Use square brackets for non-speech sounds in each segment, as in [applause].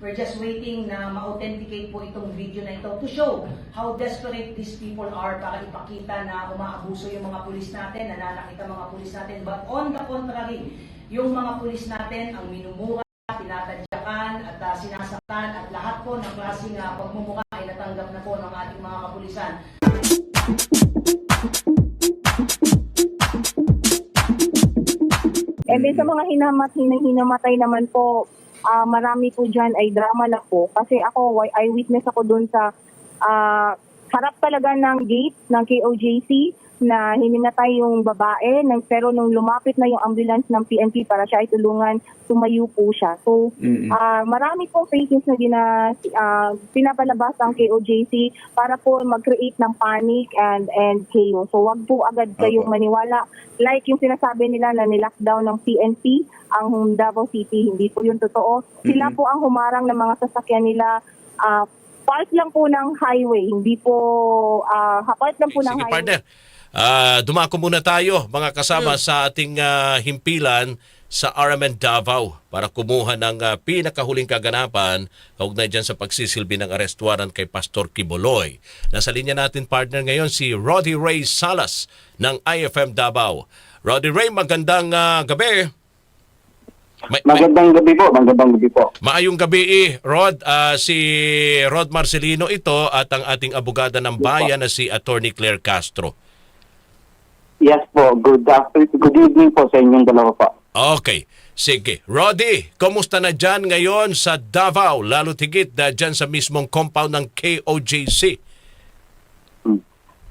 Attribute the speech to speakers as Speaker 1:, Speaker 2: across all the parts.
Speaker 1: We're just waiting na ma-authenticate po itong video na ito to show how desperate these people are para ipakita na umaabuso yung mga pulis natin, nananakit ang mga pulis natin. But on the contrary, yung mga pulis natin ang minumura, tinatadyakan at uh, sinasaktan at lahat po ng klaseng uh, pagmumukha ay natanggap na po ng ating mga kapulisan.
Speaker 2: And then sa mga hinamat, hin- hinamatay naman po, ah, marami po dyan ay drama lang po. Kasi ako, wy- eyewitness ako dun sa ah, harap talaga ng gate ng KOJC na hininatay yung babae. Nang, pero nung lumapit na yung ambulance ng PNP para siya ay tulungan, tumayo po siya. So,
Speaker 3: Mm-mm.
Speaker 2: Ah, marami pong cases na gina, ah, pinapalabas ang KOJC para po mag-create ng panic and and chaos. So wag po agad kayong
Speaker 3: Opo.
Speaker 2: maniwala. Like yung sinasabi nila na nilockdown ng PNP ang Davao City, hindi po yun totoo. Sila
Speaker 3: Mhm.
Speaker 2: po ang humarang ng mga sasakyan nila ah, part lang po ng highway, hindi po ah, part lang po ng
Speaker 4: Sige,
Speaker 2: highway.
Speaker 4: partner. Ah, dumako muna tayo, mga kasama sa ating ah, himpilan sa RMN Davao para kumuha ng ah, pinakahuling kaganapan kaugnay dyan sa pagsisilbi ng arrest warrant kay Pastor Kiboloy. Nasa linya natin partner ngayon si Roddy Ray Salas ng IFM Davao. Roddy Ray, magandang ah, gabi. May- may-
Speaker 3: Magandang gabi po, magandang gabi po.
Speaker 4: Maayong gabi, eh, Rod. Ah, si Rod Marcelino ito at ang ating abogada ng bayan na si Attorney Claire Castro.
Speaker 3: Yes po, good afternoon, good evening po sa inyong dalawa po.
Speaker 4: Okay. Sige. Roddy, kumusta na dyan ngayon sa Davao, lalo tigit na dyan sa mismong compound ng KOJC?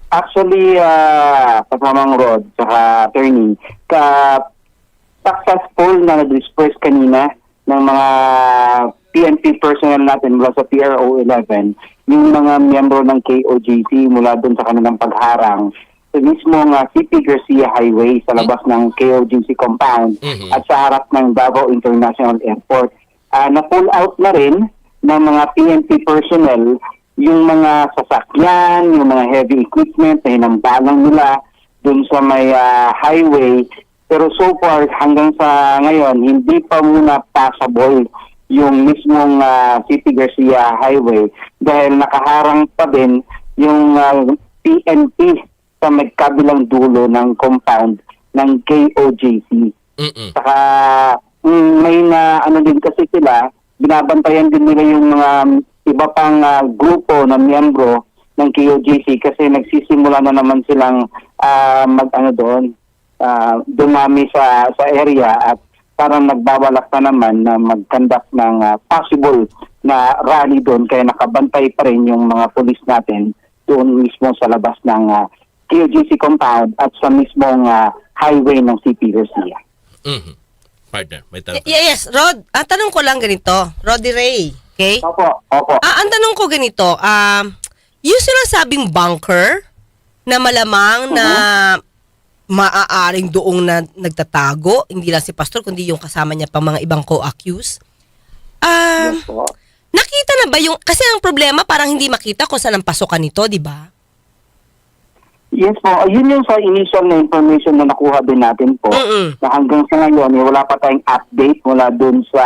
Speaker 3: Actually, uh, kasamang Rod, saka attorney, ka successful na na-disperse kanina ng mga PNP personnel natin mula sa PRO 11, yung mga miyembro ng KOGC mula doon sa kanilang pagharang sa mismong uh, CP Garcia Highway sa labas ng KOGC compound
Speaker 4: Mhm.
Speaker 3: at sa harap ng Davao International Airport. Ah, na-pull out na rin ng mga PNP personnel yung mga sasakyan, yung mga heavy equipment na hinambalang nila dun sa may ah, highway. Pero so far, hanggang sa ngayon, hindi pa muna passable yung mismong ah, City Garcia Highway dahil nakaharang pa din yung ah, PNP sa magkabilang dulo ng compound ng KOJC.
Speaker 4: Mm-mm.
Speaker 3: Saka mm, may na ano din kasi sila, binabantayan din nila yung mga iba pang ah, grupo na miyembro ng KOGC kasi nagsisimula na naman silang ah, mag ano doon, ah, dumami sa sa area at parang nagbabalak na naman na mag-conduct ng ah, possible na rally doon kaya nakabantay pa rin yung mga polis natin doon mismo sa labas ng ah, KOGC compound at sa mismong ah, highway ng CP Garcia.
Speaker 4: Mhm. Partner, may tanong.
Speaker 5: Y- yes, Rod, ah, tanong ko lang ganito. Roddy Ray, okay?
Speaker 3: Opo, opo.
Speaker 5: Ah, ang tanong ko ganito, ah, yung sinasabing bunker na malamang na maaaring doong na nagtatago, hindi lang si Pastor, kundi yung kasama niya pang mga ibang co-accused. Ah,
Speaker 3: Yes po.
Speaker 5: nakita na ba yung, kasi ang problema parang hindi makita kung saan ang pasokan nito, di ba?
Speaker 3: Yes po. Yun yung sa initial na information na nakuha din natin po.
Speaker 5: Mm-mm.
Speaker 3: Na hanggang sa ngayon, eh, wala pa tayong update mula dun sa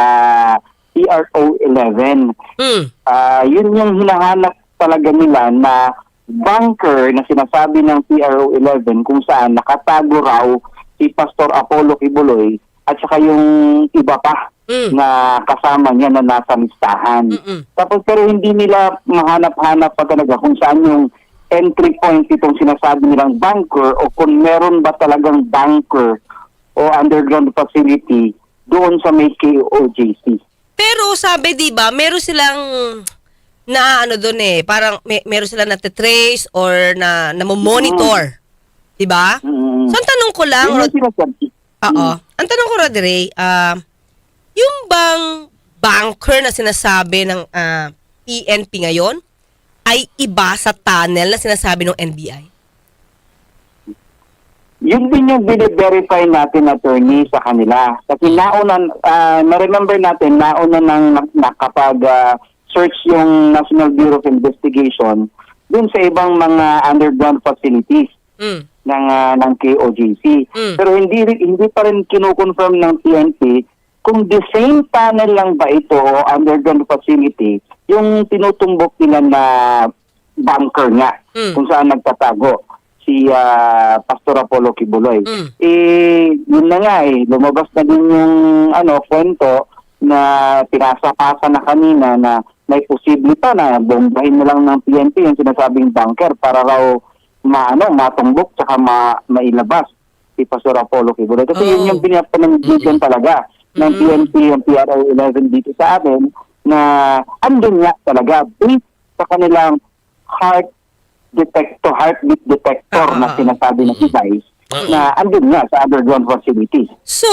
Speaker 3: PRO 11.
Speaker 5: Hmm.
Speaker 3: Ah, yun yung hinahanap talaga nila na bunker na sinasabi ng PRO 11 kung saan nakatago raw si Pastor Apollo Kibuloy at saka yung iba pa
Speaker 5: Mm.
Speaker 3: na kasama niya na nasa listahan.
Speaker 5: Mm-mm.
Speaker 3: Tapos pero hindi nila mahanap-hanap pa talaga kung saan yung entry point itong sinasabi nilang bunker o kung meron ba talagang bunker o underground facility doon sa may KOJC.
Speaker 5: Pero sabi 'di ba, meron silang na ano doon eh, parang may, meron silang na trace or na namomonitor. 'Di ba?
Speaker 3: Mm.
Speaker 5: So ang tanong ko lang, Rod, oo. Ang tanong ko Rod Ray, ah, yung bang bunker na sinasabi ng ah, PNP ngayon ay iba sa tunnel na sinasabi ng NBI?
Speaker 3: Yun din yung bine-verify natin attorney sa kanila. Kasi nauna, ah, na-remember natin, nauna nang nak- nakapag ah, search yung National Bureau of Investigation dun sa ibang mga underground facilities
Speaker 5: Mm.
Speaker 3: ng ah, ng KOJC.
Speaker 5: Mm.
Speaker 3: Pero hindi hindi pa rin kino-confirm ng PNP kung the same tunnel lang ba ito o underground facility, yung tinutumbok nila na bunker nga,
Speaker 5: Mm.
Speaker 3: kung saan nagtatago si ah, Pastor Apollo Kibuloy.
Speaker 5: Mm.
Speaker 3: Eh, yun na nga eh, lumabas na din yung ano, kwento na pinasa-pasa na kanina na may posible pa na bombahin na lang ng PNP yung sinasabing bunker para raw maano, matumbok tsaka ma, mailabas si Pastor Apollo Kibuloy. Kasi
Speaker 5: Oh.
Speaker 3: yun yung pinapanagbigan talaga ng
Speaker 5: Mm.
Speaker 3: PNP, yung PRO 11 dito sa atin na andun nga talaga based sa kanilang heart detector, heartbeat detector
Speaker 5: Ah,
Speaker 3: na
Speaker 5: ah,
Speaker 3: sinasabi ng device
Speaker 4: Ah,
Speaker 3: na andun nga sa underground facilities.
Speaker 5: So,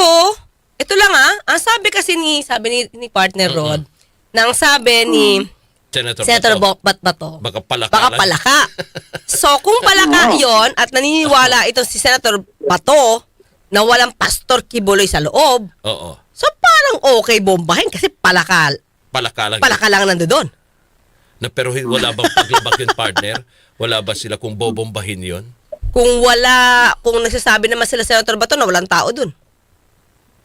Speaker 5: ito lang ah, ang sabi kasi ni, sabi ni, ni partner Rod, nang sabi ni
Speaker 4: Senator,
Speaker 5: Senator
Speaker 4: Bato,
Speaker 5: Bok Bato,
Speaker 4: Baka palaka.
Speaker 5: baka palaka. [laughs] So, kung palaka yon at naniniwala itong si Senator Bato na walang Pastor Kibuloy sa loob,
Speaker 4: Oo.
Speaker 5: so parang okay bombahin kasi palaka,
Speaker 4: Palaka lang.
Speaker 5: palaka lang nandoon.
Speaker 4: Na, pero wala bang paglabak yung partner? Wala ba sila kung bobombahin yon?
Speaker 5: Kung wala, kung nagsasabi naman sila Senator Bato na walang tao dun.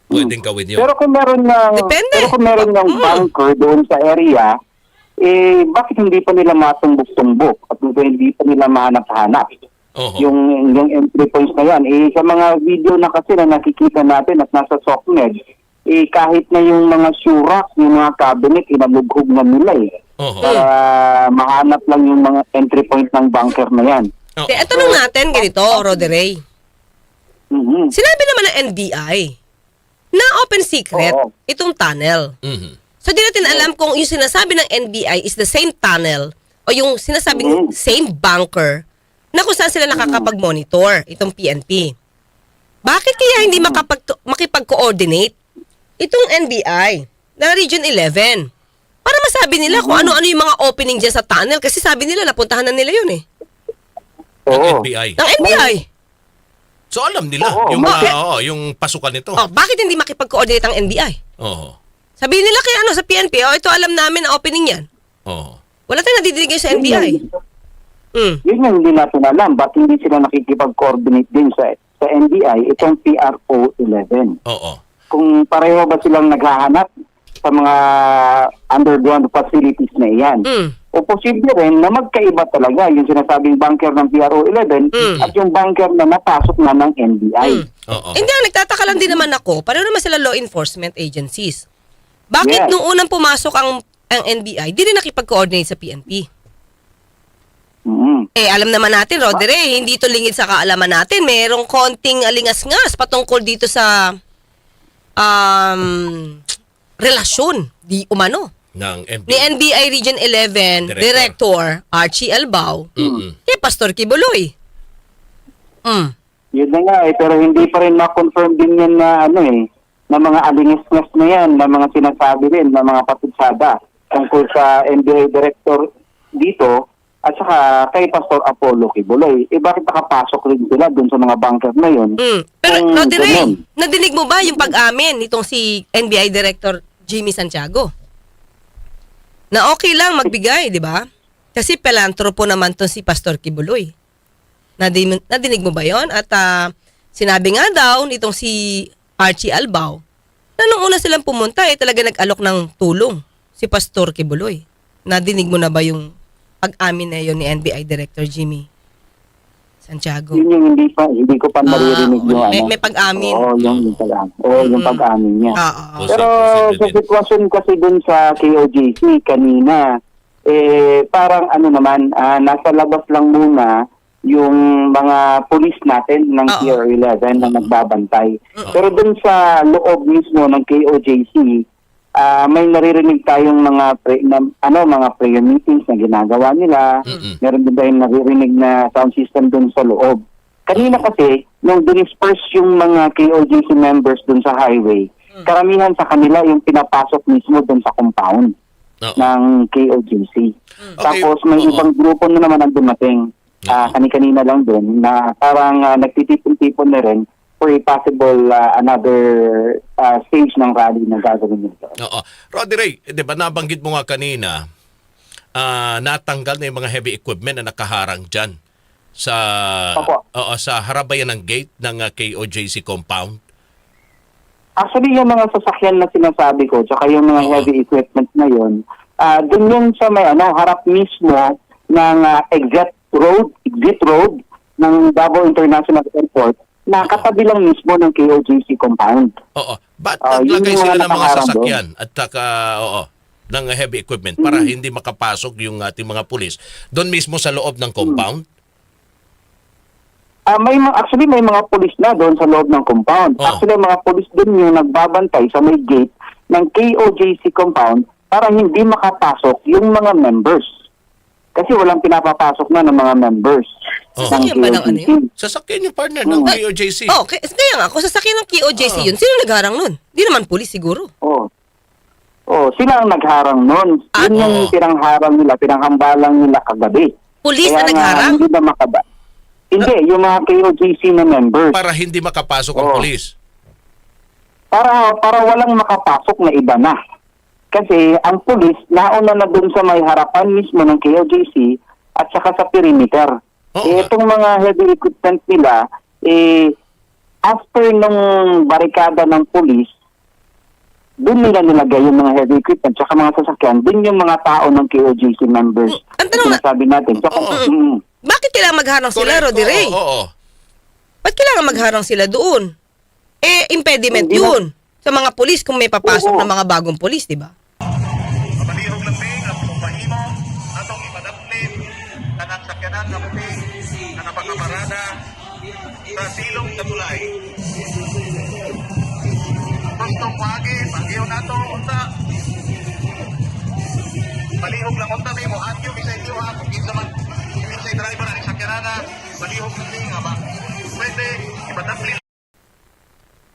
Speaker 4: Pwedeng gawin yun.
Speaker 3: Pero kung meron ng
Speaker 5: Depende.
Speaker 3: pero kung meron ng
Speaker 5: Mm.
Speaker 3: bunker doon sa area, eh bakit hindi pa nila matumbok-tumbok at hindi pa nila mahanap-hanap?
Speaker 4: Oo.
Speaker 3: Yung yung entry points na yan, eh sa mga video na kasi na nakikita natin at nasa SOCMED, eh kahit na yung mga surak, yung mga cabinet, inalughog na nila eh.
Speaker 4: Oo.
Speaker 3: Para mahanap lang yung mga entry point ng bunker na yan.
Speaker 5: De, ito lang natin ganito, Rode Ray.
Speaker 3: Mhm.
Speaker 5: Sinabi naman ng NBI na open secret
Speaker 3: Oo.
Speaker 5: itong tunnel.
Speaker 4: Mhm.
Speaker 5: So di natin alam kung yung sinasabi ng NBI is the same tunnel o yung sinasabing
Speaker 3: Mm.
Speaker 5: same bunker na kung saan sila nakakapag-monitor itong PNP. Bakit kaya hindi makapag makipag-coordinate itong NBI na Region 11? Para masabi nila kung ano-ano yung mga opening dyan sa tunnel kasi sabi nila napuntahan na nila yun eh.
Speaker 4: Ng
Speaker 3: Oo.
Speaker 4: NBI.
Speaker 5: Ng NBI.
Speaker 4: So alam nila
Speaker 3: Oo,
Speaker 4: yung
Speaker 5: bakit?
Speaker 4: mga oo, yung pasukan nito.
Speaker 5: Oh, bakit hindi makipag-coordinate ang NBI?
Speaker 4: Oo.
Speaker 5: Sabihin nila kay ano sa PNP, oh ito alam namin ang opening yan.
Speaker 4: Oo.
Speaker 5: Wala tayong nadidinig ngayon sa NBI. Mm.
Speaker 3: Yun yung hindi natin alam. Ba't hindi sila nakikipag-coordinate din sa, sa NBI, itong PRO 11?
Speaker 4: Oo.
Speaker 3: Kung pareho ba silang naghahanap sa mga underground facilities na iyan?
Speaker 5: Mm.
Speaker 3: O posible rin na magkaiba talaga yung sinasabing bunker ng PRO 11
Speaker 5: Mm.
Speaker 3: at yung bunker na napasok na ng NBI.
Speaker 5: Mm.
Speaker 4: Oo.
Speaker 5: Hindi, ang nagtataka lang din naman ako, pareho naman sila law enforcement agencies. Bakit
Speaker 3: Yes.
Speaker 5: nung unang pumasok ang ang NBI, di rin nakipag-coordinate sa PNP?
Speaker 3: Mhm.
Speaker 5: Eh, alam naman natin, Rodere, hindi ito lingid sa kaalaman natin. Merong konting alingas-ngas patungkol dito sa um, relasyon, di umano.
Speaker 4: Ng NBI.
Speaker 5: Ni NBI Region 11
Speaker 4: Director.
Speaker 5: Director, Archie Albao,
Speaker 4: Mm-mm.
Speaker 5: kay Pastor Kibuloy. Mm.
Speaker 3: Yun na nga eh, pero hindi pa rin ma-confirm din yan na ano eh, na mga alingisngas na yan, na mga sinasabi rin, na mga patutsada tungkol sa NBI Director dito at saka kay Pastor Apollo Kibuloy. Eh bakit nakapasok rin sila dun sa mga bunker na yun?
Speaker 5: Mm. Pero,
Speaker 3: Kung
Speaker 5: Rodere,
Speaker 3: ganun.
Speaker 5: Nadinig mo ba yung pag-amin nitong si NBI Director Jimmy Santiago? Na okay lang magbigay, di ba? Kasi pelantropo naman to si Pastor Kibuloy. Nadinig, nadinig mo ba yon? At ah, sinabi nga daw nitong si Archie Albao na nung una silang pumunta, eh talaga nag-alok ng tulong si Pastor Kibuloy. Nadinig mo na ba yung pag-amin na yun ni NBI Director Jimmy Santiago?
Speaker 3: Yun yung hindi pa, hindi ko pa
Speaker 5: Ah,
Speaker 3: maririnig yung
Speaker 5: may-
Speaker 3: ano.
Speaker 5: may pag-amin.
Speaker 3: Oo, yung, yung pag-amin. Oo, yung
Speaker 5: Mm.
Speaker 3: pag-amin niya.
Speaker 5: Ah, ah, ah.
Speaker 4: Posible,
Speaker 3: Pero sa sitwasyon kasi dun sa KOJC kanina, eh parang ano naman, ah, nasa labas lang muna yung mga pulis natin ng
Speaker 5: Oo.
Speaker 3: Tier 11 na nagbabantay.
Speaker 5: Oo.
Speaker 3: Pero dun sa loob mismo ng KOJC, ah, may naririnig tayong mga pre, na, ano mga prayer meetings na ginagawa nila.
Speaker 4: Mm-mm.
Speaker 3: Meron din tayong naririnig na sound system dun sa loob. Kanina kasi, nung dinisperse yung mga KOJC members dun sa highway, karamihan sa kanila yung pinapasok mismo dun sa compound
Speaker 4: Oo.
Speaker 3: ng KOJC. Tapos may
Speaker 4: Oo.
Speaker 3: ibang grupo na naman ang dumating, ah, kani-kanina lang din, na parang ah, nagtitipon-tipon na rin for a possible ah, another ah, stage ng rally na gagawin nito.
Speaker 4: Oo. Roddy Ray, di ba nabanggit mo nga kanina, ah, natanggal na yung mga heavy equipment na nakaharang dyan sa
Speaker 3: Opo.
Speaker 4: oo, sa harabayan ng gate ng ah, KOJC compound.
Speaker 3: Actually, yung mga sasakyan na sinasabi ko, tsaka yung mga
Speaker 4: Oo.
Speaker 3: heavy equipment na yun, ah dun yung sa may ano, harap mismo ng ah, exit road, exit road ng Davao International Airport, nakatabi lang mismo ng KOJC compound.
Speaker 4: Oo. Ba't
Speaker 3: yun
Speaker 4: naglagay sila ng mga sasakyan at saka, oo, ng heavy equipment para
Speaker 3: Mm-hmm.
Speaker 4: hindi makapasok yung ating mga pulis doon mismo sa loob ng compound?
Speaker 3: Ah, may mga actually may mga pulis na doon sa loob ng compound.
Speaker 4: Oo.
Speaker 3: Actually mga pulis din yung nagbabantay sa may gate ng KOJC compound para hindi makapasok yung mga members. Kasi walang pinapapasok na ng mga members.
Speaker 4: Oo.
Speaker 5: Sasakyan ba ng ano yun?
Speaker 4: Sasakyan yung partner ng
Speaker 3: Mm.
Speaker 4: KOJC.
Speaker 5: Oh, kaya, kaya nga, kung sasakyan ng KOJC
Speaker 4: Oo.
Speaker 5: yun, sino nagharang nun? Di naman pulis siguro.
Speaker 3: Oh. Oh, sila ang nagharang noon.
Speaker 5: Ah,
Speaker 3: Yun yung
Speaker 4: oo.
Speaker 3: pinangharang nila, pinanghambalang nila kagabi.
Speaker 5: Pulis na
Speaker 3: Kaya nga,
Speaker 5: nagharang?
Speaker 3: Hindi na makaba. Hindi, yung mga KOJC na members.
Speaker 4: Para hindi makapasok ang
Speaker 3: Oo.
Speaker 4: pulis.
Speaker 3: para para walang makapasok na iba na. Kasi ang pulis nauna na dun sa may harapan mismo ng KOJC at saka sa perimeter.
Speaker 4: Oo
Speaker 3: eh, itong mga heavy equipment nila, eh, after nung barikada ng pulis, dun nila nilagay yung mga heavy equipment tsaka mga sasakyan, dun yung mga tao ng KOJC members.
Speaker 5: Mm, ang tanong na-
Speaker 3: Sinasabi natin. Tsaka,
Speaker 4: Oo.
Speaker 3: mm,
Speaker 5: Bakit kailangan magharang sila,
Speaker 4: Correct.
Speaker 5: Rodi Ray?
Speaker 4: Oo, oo.
Speaker 5: Ba't kailangan magharang sila doon? Eh, impediment
Speaker 3: Hindi
Speaker 5: yun sa mga pulis kung may papasok
Speaker 3: Oo.
Speaker 5: na mga bagong pulis, di ba?
Speaker 6: Sa silong sa tulay. Gustong pagi, pagiyo nato unta. Balihog lang unta may mo atyo bisay tiyo ha kung kinsa man bisay driver ang sakyanana balihog lambing nga ba. Pwede ipadaplit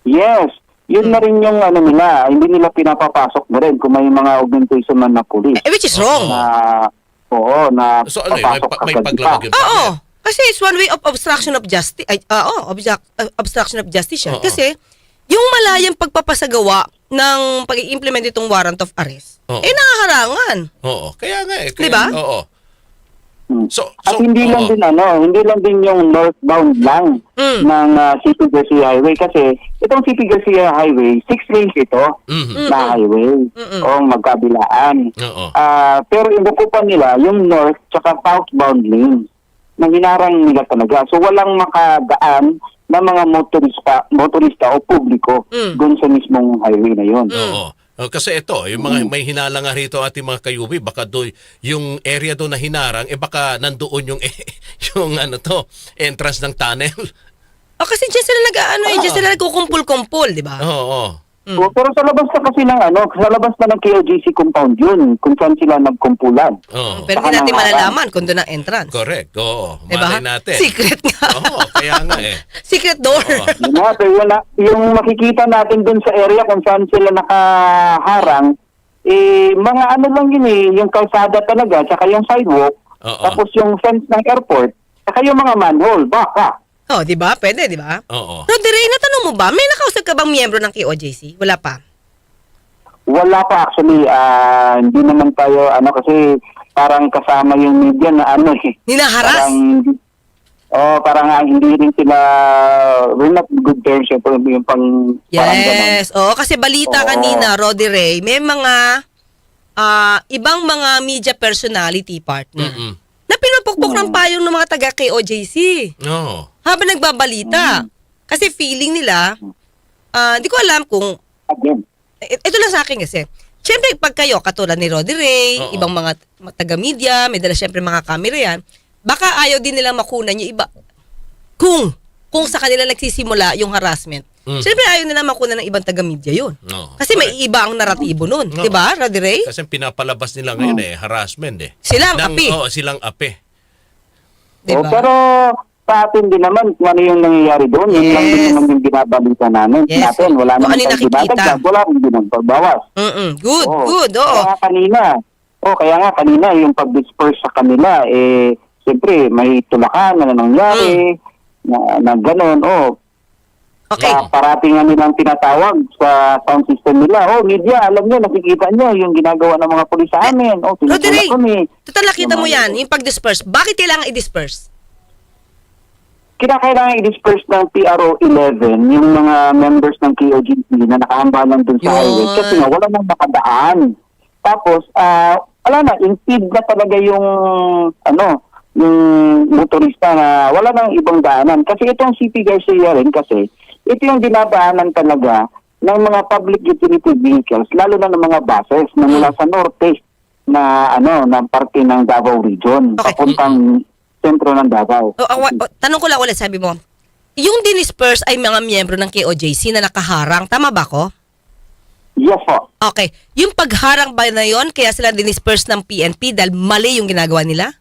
Speaker 3: yes, yun na rin yung ano nila, hindi nila pinapapasok na rin kung may mga augmentation man na pulis.
Speaker 5: Eh, which is wrong.
Speaker 3: na oo na
Speaker 4: So ano? May,
Speaker 3: papasok
Speaker 4: pa- may
Speaker 3: agad
Speaker 4: paglamag
Speaker 3: pa.
Speaker 4: yung
Speaker 5: Oo. Kasi it's one way of obstruction of justice. Ay, ah, oo, obja- uh, obstruction of justice yan.
Speaker 4: Oo.
Speaker 5: Kasi yung malayang pagpapasagawa ng pag-i-implement itong warrant of arrest,
Speaker 4: Oo.
Speaker 5: eh nakaharangan.
Speaker 4: Oo. Kaya nga eh. Kaya,
Speaker 5: Diba?
Speaker 4: Oo.
Speaker 3: Hmm.
Speaker 4: So,
Speaker 3: At
Speaker 4: so,
Speaker 3: hindi lang din ano, hindi lang din yung northbound lang
Speaker 5: Mm.
Speaker 3: ng uh, City Garcia Highway kasi itong City Garcia Highway, six lanes ito
Speaker 4: Mhm.
Speaker 3: na highway
Speaker 5: Mm-mm.
Speaker 3: o magkabilaan.
Speaker 4: Oo.
Speaker 3: Ah, pero inukupan nila yung north tsaka southbound lanes na hinarang nila talaga. So walang makadaan na mga motorista, motorista o publiko
Speaker 5: Mm.
Speaker 3: doon sa mismong highway na yon.
Speaker 4: Oo. Oh, kasi ito, yung mga may hinala nga rito ating mga kayubi, baka do yung area doon na hinarang, eh baka nandoon yung [laughs] yung ano to, entrance ng tunnel.
Speaker 5: O kasi dyan sila nag-ano eh, dyan
Speaker 4: Oo.
Speaker 5: sila nagkukumpul-kumpul, di ba?
Speaker 4: Oo. oo.
Speaker 5: Mm.
Speaker 3: So, pero sa labas na kasi ng ano, sa labas na ng KOGC compound yun, kung saan sila nagkumpulan.
Speaker 4: Oo.
Speaker 5: Pero hindi natin malalaman kung doon ang entrance.
Speaker 4: Correct. Oo.
Speaker 5: Di ba?
Speaker 4: Malay natin.
Speaker 5: Secret nga.
Speaker 4: Oo, kaya nga eh. [laughs]
Speaker 5: Secret door.
Speaker 4: Oo.
Speaker 3: Yun nga, pero wala, yung makikita natin dun sa area kung saan sila nakaharang, eh, mga ano lang yun eh, yung kalsada talaga, tsaka yung sidewalk,
Speaker 4: Oo.
Speaker 3: tapos yung fence ng airport, tsaka yung mga manhole, baka.
Speaker 5: Oh, di ba? Pwede, di ba?
Speaker 4: Oo.
Speaker 5: Rodi Ray, natanong mo ba, may nakausap ka bang miyembro ng KOJC? Wala pa.
Speaker 3: Wala pa actually, ah, hindi naman tayo, ano kasi, parang kasama yung media na ano eh.
Speaker 5: Ninaharas?
Speaker 3: Parang, oh, parang ah, hindi rin sila, we're not good terms, syempre, yung pang, parang ganun.
Speaker 5: Yes. Oo, kasi balita
Speaker 3: Oo.
Speaker 5: kanina, Rodi Ray, may mga ah, ibang mga media personality partner
Speaker 4: Mm-mm.
Speaker 5: na pinupukpok ng payong ng mga taga KOJC
Speaker 4: Oo.
Speaker 5: Habang nagbabalita. Kasi feeling nila, ah, di ko alam kung
Speaker 3: Again.
Speaker 5: I- ito lang sa akin kasi. Siyempre, pag kayo, katulad ni Roddy Ray,
Speaker 4: Oo.
Speaker 5: ibang mga taga-media, may dala siyempre mga camera yan, baka ayaw din nilang makunan yung iba. Kung, kung sa kanila nagsisimula yung harassment.
Speaker 4: Mm.
Speaker 5: Siyempre, ayaw nila makunan ng ibang taga-media yun.
Speaker 4: Oo.
Speaker 5: Kasi may iba ang naratibo nun.
Speaker 4: Oo.
Speaker 5: Di ba, Roddy Ray?
Speaker 4: Kasi pinapalabas nila ngayon eh, harassment eh.
Speaker 5: Sila ang
Speaker 4: Ng-
Speaker 5: api.
Speaker 4: Oo, silang api.
Speaker 5: Di
Speaker 3: Oh,
Speaker 5: ba?
Speaker 3: pero sa atin din naman, kung ano yung nangyayari doon, yun lang din
Speaker 5: Yes.
Speaker 3: naman yung binabalita namin.
Speaker 5: Yes.
Speaker 3: Natin, wala naman
Speaker 5: ano
Speaker 3: tayong dinadagdag, wala rin din ang pagbawas.
Speaker 5: Mm-mm. Good,
Speaker 3: Oo.
Speaker 5: good. Oo.
Speaker 3: Kaya kanina, oh, kaya nga kanina, yung pag-disperse sa kanila, eh, siyempre, may tulakan na nangyari, na, na ganun, oh,
Speaker 5: Mm. Okay.
Speaker 3: Pa, parating nga nilang tinatawag sa sound system nila. Oh, media, alam niyo, nakikita niyo yung ginagawa ng mga pulis sa amin. Oh, tinutulak kami.
Speaker 5: total nakita mo yan, yung pag-disperse. Bakit kailangan i-disperse?
Speaker 3: Kinakailangan i-disperse ng PRO 11 yung mga members ng KOGC na nakahambalan dun sa
Speaker 5: Yun.
Speaker 3: highway kasi nga wala nang makadaan. Tapos, ah wala na, impede na talaga yung, ano, yung motorista na wala nang ibang daanan. Kasi itong CP Garcia rin kasi, ito yung dinadaanan talaga ng mga public utility vehicles, lalo na ng mga buses na mula sa norte na ano ng parte ng Davao Region
Speaker 5: Okay.
Speaker 3: papuntang sentro ng Davao.
Speaker 5: O, awa- o, tanong ko lang ulit, sabi mo, yung dinisperse ay mga miyembro ng KOJC na nakaharang. Tama ba ko?
Speaker 3: Yes po.
Speaker 5: Okay. Yung pagharang ba na yon kaya sila dinisperse ng PNP dahil mali yung ginagawa nila?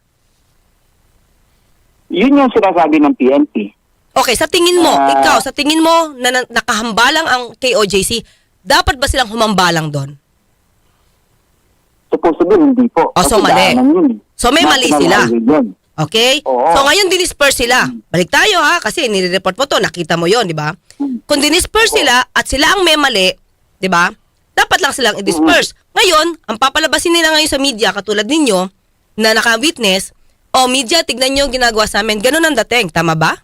Speaker 3: Yun yung sinasabi ng PNP.
Speaker 5: Okay, sa tingin mo,
Speaker 3: Ah.
Speaker 5: ikaw, sa tingin mo na, na nakahambalang ang KOJC, dapat ba silang humambalang doon?
Speaker 3: Supposedly, hindi po.
Speaker 5: Oh, so mali.
Speaker 3: daanan yun. eh.
Speaker 5: So may mali
Speaker 3: National
Speaker 5: sila.
Speaker 3: highway yun.
Speaker 5: Okay?
Speaker 3: Oo.
Speaker 5: So ngayon dinisperse sila. Balik tayo ha kasi nire-report mo to, nakita mo 'yon, di ba? Kung dinisperse sila at sila ang may mali, di ba? Dapat lang silang i-disperse. Ngayon, ang papalabasin nila ngayon sa media katulad ninyo na naka-witness, o media, tignan niyo yung ginagawa sa amin. Ganun ang dating, tama ba?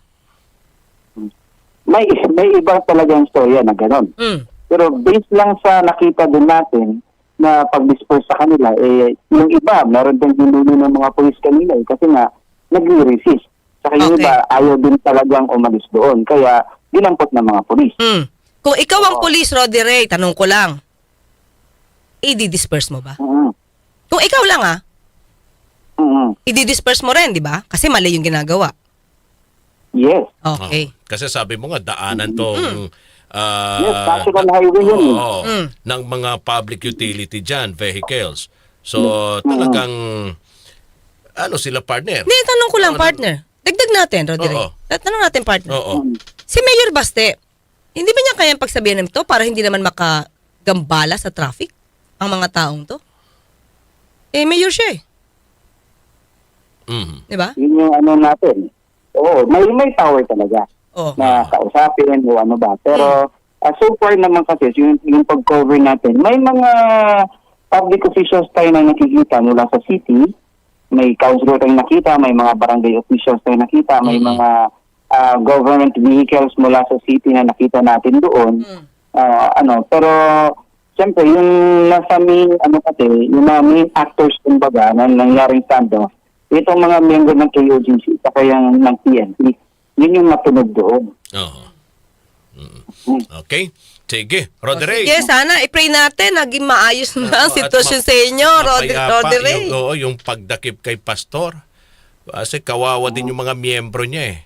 Speaker 3: May, may ibang talagang storya na gano'n.
Speaker 5: Mm.
Speaker 3: Pero based lang sa nakita din natin na pag-disperse sa kanila, eh, yung iba, meron din hinulo ng mga polis kanila eh, kasi nga, nag-resist. Saka yung
Speaker 5: Okay.
Speaker 3: iba, ayaw din talagang umalis doon. Kaya, dinampot ng mga polis.
Speaker 5: Mm. Kung ikaw ang
Speaker 3: Oo.
Speaker 5: police, Roddy Ray, tanong ko lang, i-disperse mo ba?
Speaker 3: Mhm.
Speaker 5: Kung ikaw lang ah,
Speaker 3: Mhm.
Speaker 5: i-disperse mo rin, di ba? Kasi mali yung ginagawa.
Speaker 3: Yes.
Speaker 5: Okay.
Speaker 4: Oo. Kasi sabi mo nga, daanan tong... ah,
Speaker 3: Yes, national highway yun
Speaker 4: oo,
Speaker 5: Mm.
Speaker 4: ng mga public utility dyan, vehicles. So, talagang, ano sila partner?
Speaker 5: Hindi, tanong ko lang,
Speaker 4: Ano-
Speaker 5: partner. Dagdag natin, Rodri.
Speaker 4: Oo.
Speaker 5: Tanong natin, partner.
Speaker 4: Oo.
Speaker 5: Si Mayor Baste, hindi ba niya kayang pagsabihan ng to para hindi naman makagambala sa traffic ang mga taong to? Eh, Mayor siya eh.
Speaker 4: Mhm.
Speaker 5: Di ba?
Speaker 3: Yun yung ano natin. Oo, may, may power talaga.
Speaker 5: Oh.
Speaker 3: na kausapin o ano ba. Pero
Speaker 5: Hmm.
Speaker 3: uh, so far naman kasi yung, yung pag-cover natin, may mga public officials tayo na nakikita mula sa city, may councilor tayong nakita, may mga barangay officials tayong nakita, may
Speaker 5: Hmm.
Speaker 3: mga uh, government vehicles mula sa city na nakita natin doon.
Speaker 5: Mm.
Speaker 3: Uh, ano, pero siyempre yung nasa main ano kasi, yung mga main actors kumbaga na nangyaring standoff, itong mga member ng KOGC saka yung ng PNP, yun yung natunog doon.
Speaker 4: Oo. Mm. Okay. Sige. Roderick.
Speaker 5: Sige, sana i-pray natin naging maayos na ang sitwasyon
Speaker 4: ma-
Speaker 5: sa inyo, Ray.
Speaker 4: Yung, oo, yung pagdakip kay pastor. Kasi kawawa din yung mga miyembro niya eh.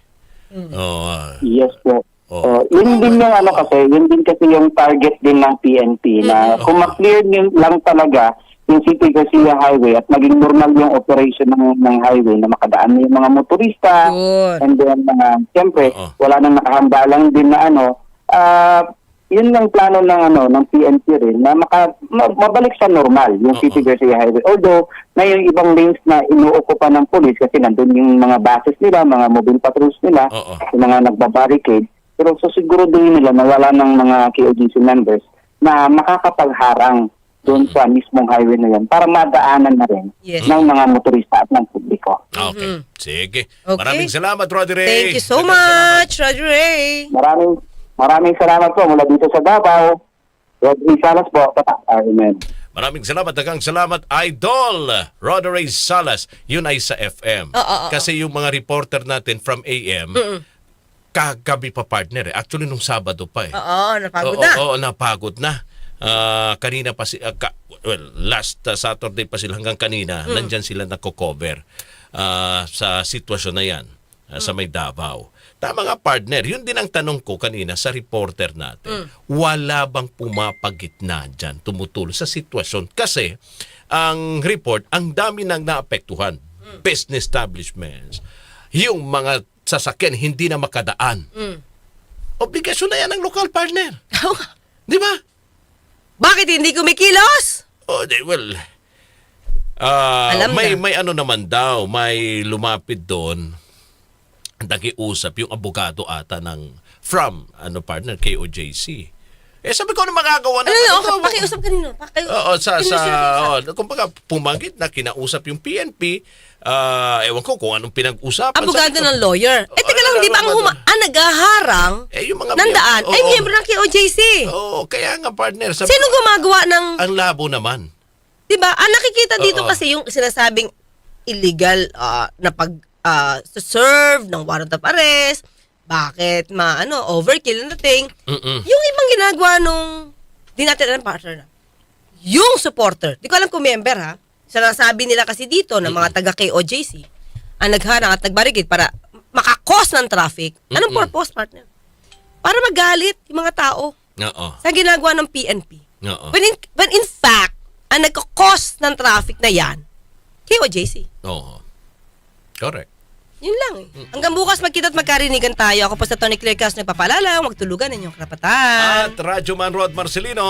Speaker 5: Mm.
Speaker 4: Oo. ah.
Speaker 3: Yes po. Oh, yun din yung ano kasi, yun din kasi yung target din ng PNP na
Speaker 5: Mm-hmm.
Speaker 3: kung ma-clear nyo lang talaga yung City Garcia Highway at maging normal yung operation ng, ng highway na makadaan na yung mga motorista
Speaker 5: Yun.
Speaker 3: and then uh, siyempre
Speaker 4: Oo.
Speaker 3: wala nang nakahambalang din na ano ah yun ang plano ng ano ng PNP rin na maka, ma- mabalik sa normal yung
Speaker 4: Oo.
Speaker 3: City Garcia Highway. Although na yung ibang lanes na inuokupa ng police kasi nandun yung mga buses nila, mga mobile patrols nila,
Speaker 4: Oo.
Speaker 3: yung mga nagbabarricade. Pero so siguro din nila na wala ng mga KOGC members na makakapagharang doon sa mismong highway na yan para madaanan na rin
Speaker 5: Yes.
Speaker 3: ng mga motorista at ng publiko.
Speaker 4: Okay. Sige.
Speaker 5: Okay.
Speaker 4: Maraming salamat, Roderick.
Speaker 5: Thank you so
Speaker 4: salamat.
Speaker 5: much, Rodri Ray.
Speaker 3: Maraming maraming salamat po mula dito sa Davao. Rodney Salas po, Amen.
Speaker 4: Maraming salamat, dagang salamat, Idol Roderick Salas. Yun ay sa FM.
Speaker 5: Oo, oo, oo.
Speaker 4: Kasi yung mga reporter natin from AM, kagabi pa partner eh. Actually, nung Sabado pa eh.
Speaker 5: Oo, napagod
Speaker 4: Oo,
Speaker 5: na.
Speaker 4: Oo, napagod na. Ah, kanina pa si ah, ka- well, last ah, Saturday pa sila hanggang kanina,
Speaker 5: Mm.
Speaker 4: nandyan sila nagko-cover ah, sa sitwasyon na 'yan ah,
Speaker 5: Mm.
Speaker 4: sa may Davao. Tama nga partner, yun din ang tanong ko kanina sa reporter natin.
Speaker 5: Mm.
Speaker 4: Wala bang pumapagitna dyan, tumutulong sa sitwasyon? Kasi ang report, ang dami nang naapektuhan.
Speaker 5: Mm.
Speaker 4: Business establishments, yung mga sasakyan hindi na makadaan.
Speaker 5: Mm.
Speaker 4: Obligasyon na yan ng local partner. [laughs] Di ba?
Speaker 5: Bakit hindi kumikilos?
Speaker 4: Oh, di- well, ah,
Speaker 5: Alam
Speaker 4: may
Speaker 5: na.
Speaker 4: may ano naman daw, may lumapit doon. Nakiusap yung abogado ata ng from ano partner KOJC. Eh sabi ko, ano magagawa na?
Speaker 5: Ano
Speaker 4: ano to?
Speaker 5: pakiusap kanino? Paki,
Speaker 4: Oo, sa, sa, oh, kumbaga, pumagit na kinausap yung PNP, ah, ewan ko kung anong pinag-usapan.
Speaker 5: Abogado
Speaker 4: ko,
Speaker 5: ng lawyer. Eh, teka
Speaker 4: Oh,
Speaker 5: lang,
Speaker 4: ano
Speaker 5: di ba ang, huma- ang nagaharang
Speaker 4: Eh, yung mga...
Speaker 5: ng daan ay
Speaker 4: Oo.
Speaker 5: miyembro ng KOJC?
Speaker 4: Oo, kaya nga partner. Sabi,
Speaker 5: Sino gumagawa ng,
Speaker 4: Ang labo naman.
Speaker 5: di ba? Ang nakikita dito kasi yung sinasabing illegal ah, na pag ah, serve ng warrant of arrest, bakit ma ano overkill na thing.
Speaker 4: Mm-mm.
Speaker 5: Yung ibang ginagawa nung di natin alam partner na. Yung supporter, di ko alam kung member ha. Sinasabi nila kasi dito ng mga taga KOJC ang nagharang at nagbarigid para makakos ng traffic. Anong
Speaker 4: Mm-mm.
Speaker 5: purpose partner? Para magalit yung mga tao
Speaker 4: Oo.
Speaker 5: sa ginagawa ng PNP.
Speaker 4: Oo.
Speaker 5: When in, when in fact, ang nagkakos ng traffic na yan, KOJC.
Speaker 4: Oo. Correct.
Speaker 5: Yun lang eh. Hanggang bukas magkita at magkarinigan tayo. Ako po sa Tony Claire Cas nagpapalala, huwag tulugan ang inyong karapatan.
Speaker 4: At Radyo Man Rod Marcelino,